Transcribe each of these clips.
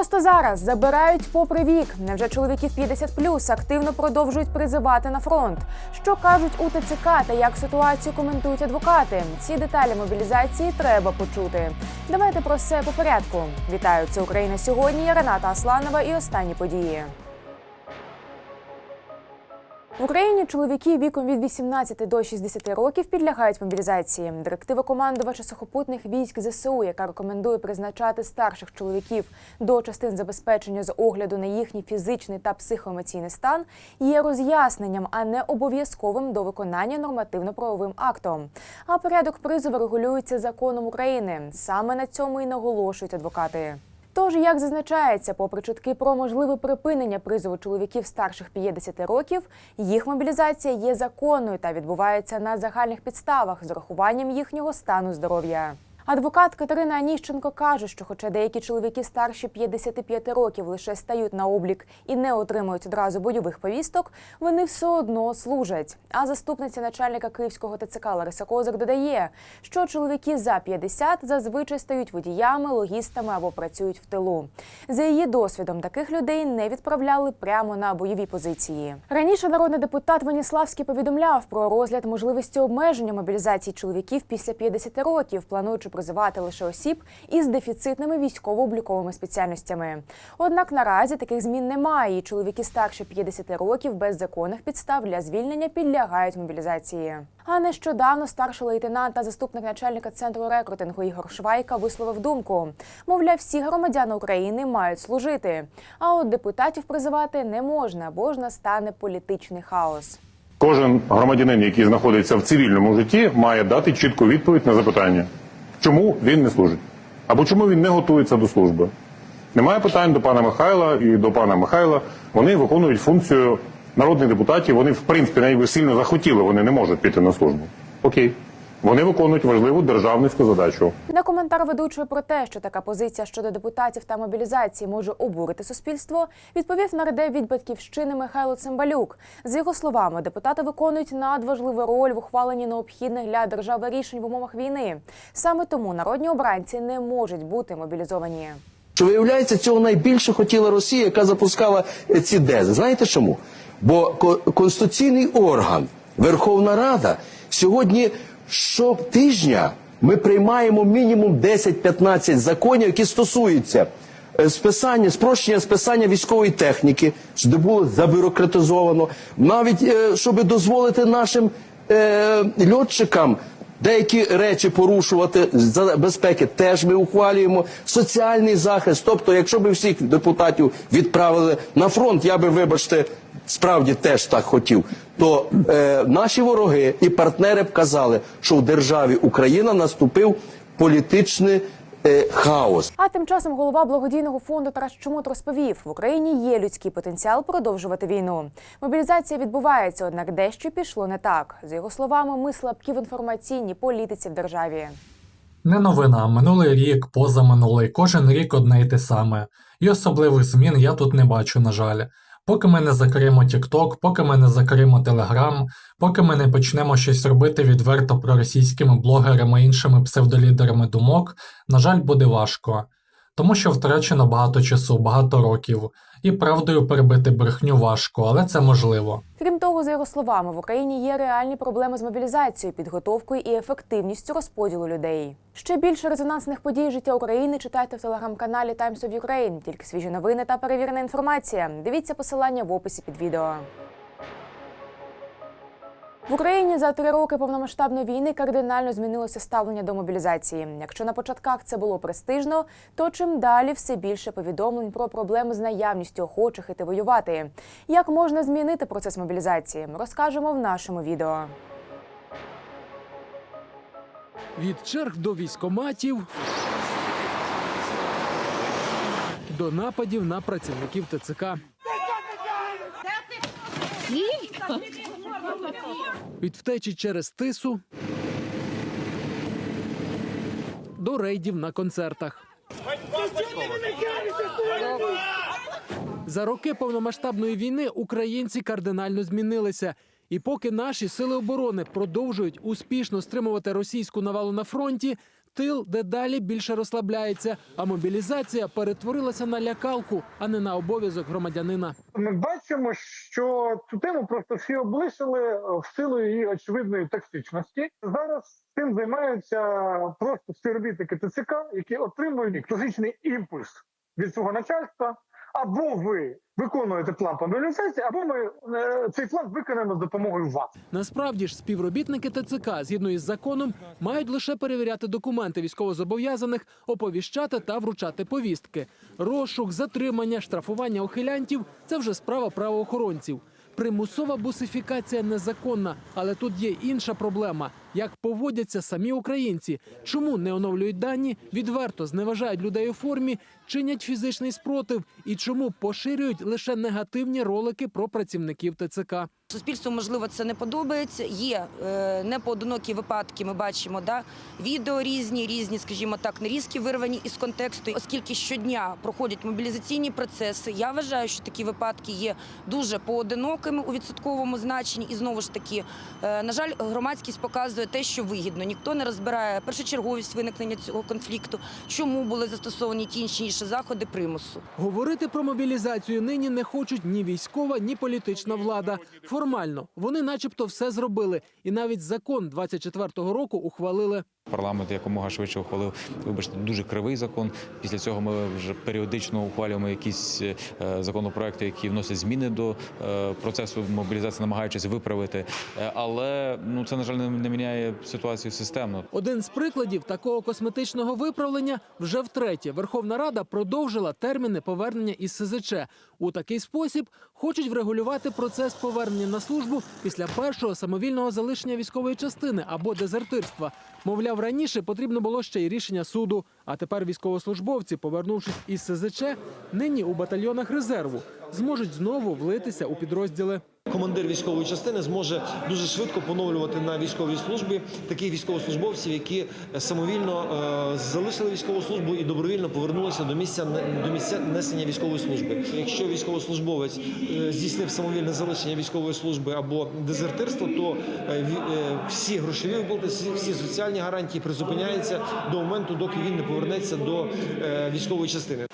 Просто зараз забирають попри вік. Невже чоловіків 50 активно продовжують призивати на фронт? Що кажуть у ТЦК та як ситуацію коментують адвокати? Ці деталі мобілізації треба почути. Давайте про все по порядку. Вітаю, це Україна сьогодні. Я Рената Асланова і останні події. В Україні чоловіки віком від 18 до 60 років підлягають мобілізації. Директива командувача сухопутних військ ЗСУ, яка рекомендує призначати старших чоловіків до частин забезпечення з огляду на їхній фізичний та психоемоційний стан, є роз'ясненням, а не обов'язковим до виконання нормативно-правовим актом. А порядок призову регулюється законом України. Саме на цьому і наголошують адвокати. Тож, як зазначається, попри чутки про можливе припинення призову чоловіків старших 50 років, їх мобілізація є законною та відбувається на загальних підставах з урахуванням їхнього стану здоров'я. Адвокат Катерина Аніщенко каже, що, хоча деякі чоловіки старші 55 років лише стають на облік і не отримують одразу бойових повісток, вони все одно служать. А заступниця начальника київського ТЦК Лариса Козак додає, що чоловіки за 50 зазвичай стають водіями, логістами або працюють в тилу. За її досвідом таких людей не відправляли прямо на бойові позиції. Раніше народний депутат Ваніславський повідомляв про розгляд можливості обмеження мобілізації чоловіків після 50 років, плануючи призивати лише осіб із дефіцитними військово-обліковими спеціальностями. Однак наразі таких змін немає, і чоловіки старше 50 років без законних підстав для звільнення підлягають мобілізації. А нещодавно старший лейтенант та заступник начальника центру рекрутингу Ігор Швайка висловив думку: мовляв, всі громадяни України мають служити. А от депутатів призивати не можна, бо ж настане політичний хаос. Кожен громадянин, який знаходиться в цивільному житті, має дати чітку відповідь на запитання, чому він не служить, або чому він не готується до служби. Немає питань до пана Михайла і до пана Михайла. Вони виконують функцію народних депутатів. Вони, в принципі, навіть сильно захотіли, вони не можуть піти на службу. Окей. Вони виконують важливу державницьку задачу. На коментар ведучої про те, що така позиція щодо депутатів та мобілізації може обурити суспільство, відповів нардеп від батьківщини Михайло Цимбалюк. З його словами, депутати виконують надважливу роль в ухваленні необхідних для держави рішень в умовах війни. Саме тому народні обранці не можуть бути мобілізовані. Що виявляється, цього найбільше хотіла Росія, яка запускала ці дези. Знаєте чому? Бо ко- конституційний орган, Верховна Рада, сьогодні щотижня ми приймаємо мінімум 10-15 законів, які стосуються е, списання, спрощення списання військової техніки, де було забюрократизовано, навіть е, щоб дозволити нашим е, льотчикам Деякі речі порушувати за безпеки теж ми ухвалюємо. Соціальний захист. Тобто, якщо б всіх депутатів відправили на фронт, я би, вибачте, справді теж так хотів. То е, наші вороги і партнери б казали, що в державі Україна наступив політичний е, хаос. А тим часом голова благодійного фонду Тарас Чумут розповів: в Україні є людський потенціал продовжувати війну. Мобілізація відбувається, однак дещо пішло не так. За його словами, ми слабкі в інформаційній політиці в державі. Не новина, минулий рік, позаминулий, кожен рік одне й те саме. І особливих змін я тут не бачу, на жаль. Поки ми не закриємо TikTok, поки ми не закриємо Telegram, поки ми не почнемо щось робити відверто проросійськими блогерами і іншими псевдолідерами думок, на жаль, буде важко. Тому що втрачено багато часу, багато років, і правдою перебити брехню важко, але це можливо. Крім того, за його словами, в Україні є реальні проблеми з мобілізацією, підготовкою і ефективністю розподілу людей. Ще більше резонансних подій життя України читайте в телеграм-каналі Times of Ukraine. Тільки свіжі новини та перевірена інформація. Дивіться посилання в описі під відео. В Україні за три роки повномасштабної війни кардинально змінилося ставлення до мобілізації. Якщо на початках це було престижно, то чим далі все більше повідомлень про проблеми з наявністю охочих іти воювати. Як можна змінити процес мобілізації, розкажемо в нашому відео. Від черг до військоматів до нападів на працівників ТЦК. Від втечі через тису до рейдів на концертах. За роки повномасштабної війни українці кардинально змінилися. І поки наші сили оборони продовжують успішно стримувати російську навалу на фронті, Тил дедалі більше розслабляється, а мобілізація перетворилася на лякалку, а не на обов'язок громадянина. Ми бачимо, що цю тему просто всі облишили е, в силу її очевидної токсичності. Зараз цим займаються просто співробітники ТЦК, які отримують токсичний імпульс від свого начальства. Або ви виконуєте план по мобілізації, або ми е, цей план виконаємо з допомогою вас. Насправді ж співробітники ТЦК, згідно із законом, мають лише перевіряти документи військовозобов'язаних, оповіщати та вручати повістки. Розшук, затримання, штрафування ухилянтів це вже справа правоохоронців. Примусова бусифікація незаконна, але тут є інша проблема: як поводяться самі українці, чому не оновлюють дані, відверто зневажають людей у формі, чинять фізичний спротив і чому поширюють лише негативні ролики про працівників ТЦК. Суспільству, можливо, це не подобається. Є е, непоодинокі випадки. Ми бачимо, да відео різні, різні, скажімо так, нарізки вирвані із контексту. Оскільки щодня проходять мобілізаційні процеси, я вважаю, що такі випадки є дуже поодинокими у відсотковому значенні. І знову ж таки, е, на жаль, громадськість показує те, що вигідно. Ніхто не розбирає першочерговість виникнення цього конфлікту, чому були застосовані ті інші інші заходи примусу. Говорити про мобілізацію нині не хочуть ні військова, ні політична влада. Формально вони, начебто, все зробили, і навіть закон 24-го року ухвалили. Парламент якомога швидше ухвалив, вибачте, дуже кривий закон. Після цього ми вже періодично ухвалюємо якісь е, законопроекти, які вносять зміни до е, процесу мобілізації, намагаючись виправити. Е, Але ну це на жаль не, не міняє ситуацію системно. Один з прикладів такого косметичного виправлення вже втретє. Верховна Рада продовжила терміни повернення із СЗЧ. У такий спосіб хочуть врегулювати процес повернення на службу після першого самовільного залишення військової частини або дезертирства. Мовляв, раніше потрібно було ще й рішення суду. А тепер військовослужбовці, повернувшись із СЗЧ, нині у батальйонах резерву зможуть знову влитися у підрозділи. Командир військової частини зможе дуже швидко поновлювати на військовій службі таких військовослужбовців, які самовільно е, залишили військову службу і добровільно повернулися до місця до місця несення військової служби. Якщо військовослужбовець е, здійснив самовільне залишення військової служби або дезертирство, то е, всі грошові виплати, всі, соціальні гарантії призупиняються до моменту, доки він не повернеться до військової частини.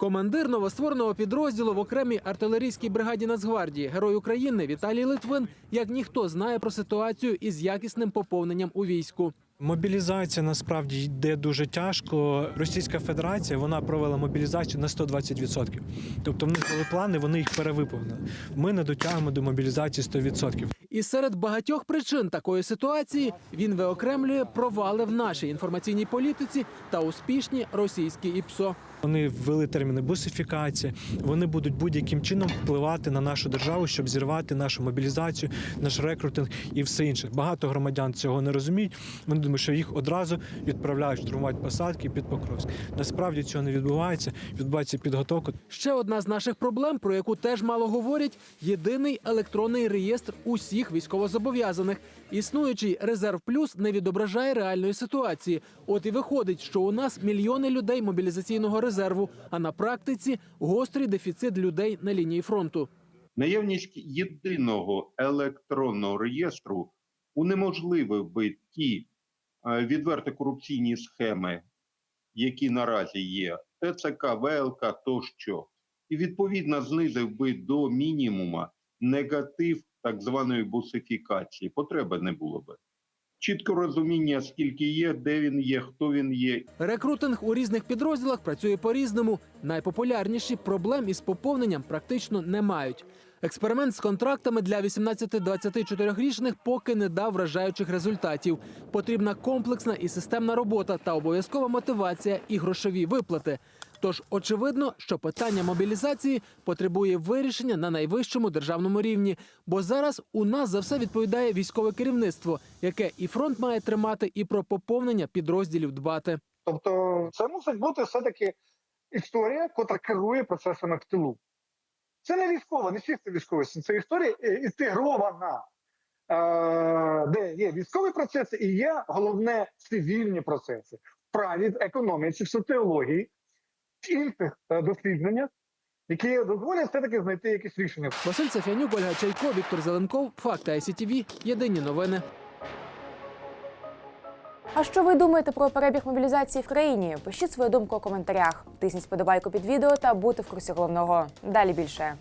Командир новоствореного підрозділу в окремій артилерійській бригаді Нацгвардії, герой України Віталій Литвин, як ніхто знає про ситуацію із якісним поповненням у війську. Мобілізація насправді йде дуже тяжко. Російська Федерація вона провела мобілізацію на 120%. Тобто в них були плани, вони їх перевиповнили. Ми не дотягуємо до мобілізації 100%. І серед багатьох причин такої ситуації він виокремлює провали в нашій інформаційній політиці та успішні російські ІПСО. Вони ввели терміни бусифікації. Вони будуть будь-яким чином впливати на нашу державу, щоб зірвати нашу мобілізацію, наш рекрутинг і все інше. Багато громадян цього не розуміють. Вони думають, що їх одразу відправляють штурмувати посадки під Покровськ. Насправді цього не відбувається. Відбувається підготовка. Ще одна з наших проблем, про яку теж мало говорять: єдиний електронний реєстр усіх військовозобов'язаних. Існуючий резерв плюс не відображає реальної ситуації. От і виходить, що у нас мільйони людей мобілізаційного резерву, а на практиці гострий дефіцит людей на лінії фронту. Наявність єдиного електронного реєстру унеможливив би ті е, відверто корупційні схеми, які наразі є, ТЦК, ВЛК тощо, і відповідно знизив би до мінімума негатив так званої бусифікації. Потреби не було би. Чітко розуміння, скільки є, де він є, хто він є Рекрутинг у різних підрозділах працює по-різному. Найпопулярніші проблем із поповненням практично не мають. Експеримент з контрактами для 18-24-річних поки не дав вражаючих результатів. Потрібна комплексна і системна робота та обов'язкова мотивація і грошові виплати. Тож очевидно, що питання мобілізації потребує вирішення на найвищому державному рівні, бо зараз у нас за все відповідає військове керівництво, яке і фронт має тримати, і про поповнення підрозділів дбати. Тобто, це мусить бути все-таки історія, котра керує процесами в тилу. Це не військова, не чисто військова, це історія е, інтегрована, е, де є військові процеси і є головне цивільні процеси в праві, в економіці, в соціології, інших е, дослідженнях. які дозволять все-таки знайти якісь рішення. Василь Сафянюк, Ольга Чайко, Віктор Зеленков. Факти ICTV. Єдині новини. А що ви думаєте про перебіг мобілізації в країні? Пишіть свою думку у коментарях. Тисніть сподобайку під відео та бути в курсі головного. Далі більше.